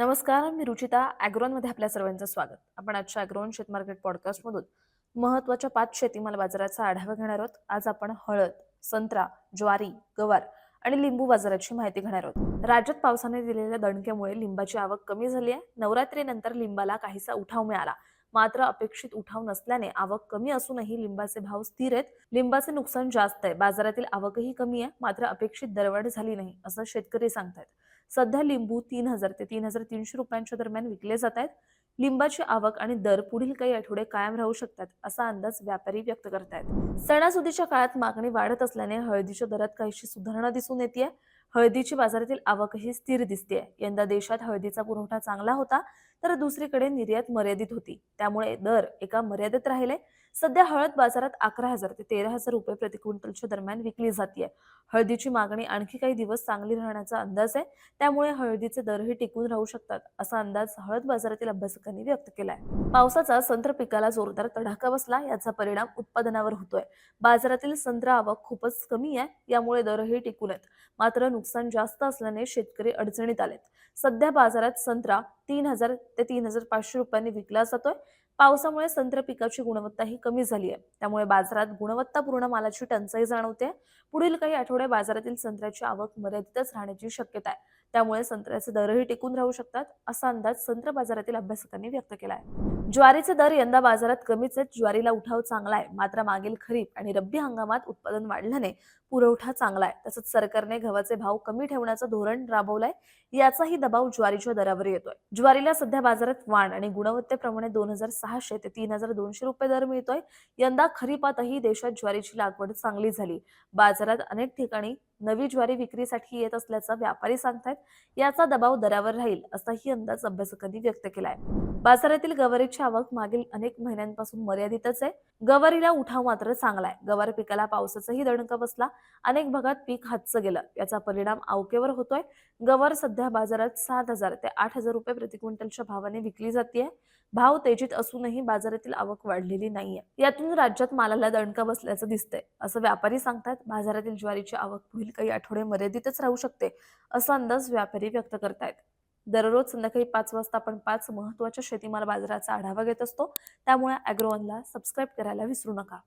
नमस्कार मी रुचिता ॲग्रोनमध्ये आपल्या सर्वांचं स्वागत. आपण आजच्या ॲग्रोन शेत मार्केट पॉडकास्टमधून महत्त्वाच्या पाच शेतीमाल बाजाराचा आढावा घेणार आहोत. आज आपण हळद संत्रा ज्वारी गवार आणि लिंबू बाजाराची माहिती घेणार आहोत. राज्यात पावसाने दिलेल्या दणक्यामुळे लिंबाची आवक कमी झाली आहे. नवरात्रीनंतर लिंबाला काहीसा उठाव मिळाला. मात्र अपेक्षित उठाव नसल्याने आवक कमी असूनही लिंबाचे भाव स्थिर आहेत. लिंबाचे नुकसान जास्त आहे. बाजारातील आवकही कमी आहे. मात्र अपेक्षित दरवाढ झाली नाही असं शेतकरी सांगतात सध्या लिंबू तीन हजार ते तीन हजार तीनशे रुपयांच्या दरम्यान विकले जात आहेत. लिंबाची आवक आणि दर पुढील काही आठवडे कायम राहू शकतात असा अंदाज व्यापारी व्यक्त करतायत. सणासुदीच्या काळात मागणी वाढत असल्याने हळदीच्या दरात काहीशी सुधारणा दिसून येते हळदीची बाजारातील आवकही स्थिर दिसते यंदा देशात हळदीचा पुरवठा चांगला होता तर दुसरीकडे निर्यात मर्यादित होती. त्यामुळे दर एका मर्यादेत राहिले. सध्या हळद बाजारात अकरा हजार ते तेरा हजार रुपये प्रति क्विंटलच्या दरम्यान विकली जाते हळदीची मागणी आणखी काही दिवस चांगली राहण्याचा अंदाज आहे. त्यामुळे हळदीचे दरही टिकून राहू शकतात असा अंदाज हळद बाजारातील अभ्यासकांनी व्यक्त केलाय. पावसाचा संत्र पिकाला जोरदार तडाखा बसला याचा परिणाम उत्पादनावर होतोय. बाजारातील संत्र आवक खूपच कमी आहे यामुळे दरही टिकून आहेत. मात्र नुकसान जास्त असल्याने शेतकरी अडचणीत आलेत. सध्या बाजारात संत्रा तीन हजार ते तीन हजार पाचशे रुपयांनी विकला जातोय. पावसामुळे संत्रा पिकाची गुणवत्ताही कमी झाली आहे त्यामुळे बाजारात गुणवत्तापूर्ण मालाची टंचाई जाणवते पुढील काही आठवडे बाजारातील संत्र्याची आवक मर्यादितच राहण्याची शक्यता आहे. त्यामुळे संत्र्याचे दरही टिकून राहू शकतात असा अंदाज संत्र बाजारातील अभ्यासकांनी व्यक्त केला आहे ज्वारीचे दर यंदा बाजारात कमीच आहेत ज्वारीला उठाव चांगला आहे मात्र मागील खरीप आणि रब्बी हंगामात उत्पादन वाढल्याने पुरवठा चांगला आहे तसंच सरकारने गव्हाचे भाव कमी ठेवण्याचं धोरण राबवलंय याचाही दबाव ज्वारीच्या दरावर येतोय. ज्वारीला सध्या बाजारात वाण आणि गुणवत्तेप्रमाणे दोन हजार सहाशे ते तीन हजार दोनशे रुपये दर मिळतोय. यंदा खरीपातही देशात ज्वारीची लागवड चांगली झाली. बाजारात अनेक ठिकाणी नवी ज्वारी विक्रीसाठी येत असल्याचं व्यापारी सांगतायत याचा दबाव दरावर राहील असाही अंदाज अभ्यासकांनी व्यक्त केलाय. बाजारातील गवारीची आवक मागील अनेक महिन्यांपासून मर्यादितच आहे. गवारीला उठाव मात्र चांगला आहे गवार पिकाला पावसाचाही दणका बसला. अनेक भागात पीक हातचं गेलं. याचा परिणाम आवकेवर होतोय. गवार सध्या बाजारात सात हजार ते आठ हजार रुपये प्रति क्विंटलच्या भावाने विकली जाते भाव तेजीत असूनही बाजारातील आवक वाढलेली नाहीये. यातून राज्यात मालाला दणका बसल्याचं दिसतंय असं व्यापारी सांगतात बाजारातील ज्वारीची आवक पुढील काही आठवडे मर्यादितच राहू शकते असा अंदाज व्यापारी व्यक्त करतायत. दररोज संध्याकाळी पाच वाजता आपण पाच महत्त्वाच्या शेतीमाल बाजाराचा आढावा घेत असतो त्यामुळे अॅग्रोवनला सबस्क्राईब करायला विसरू नका.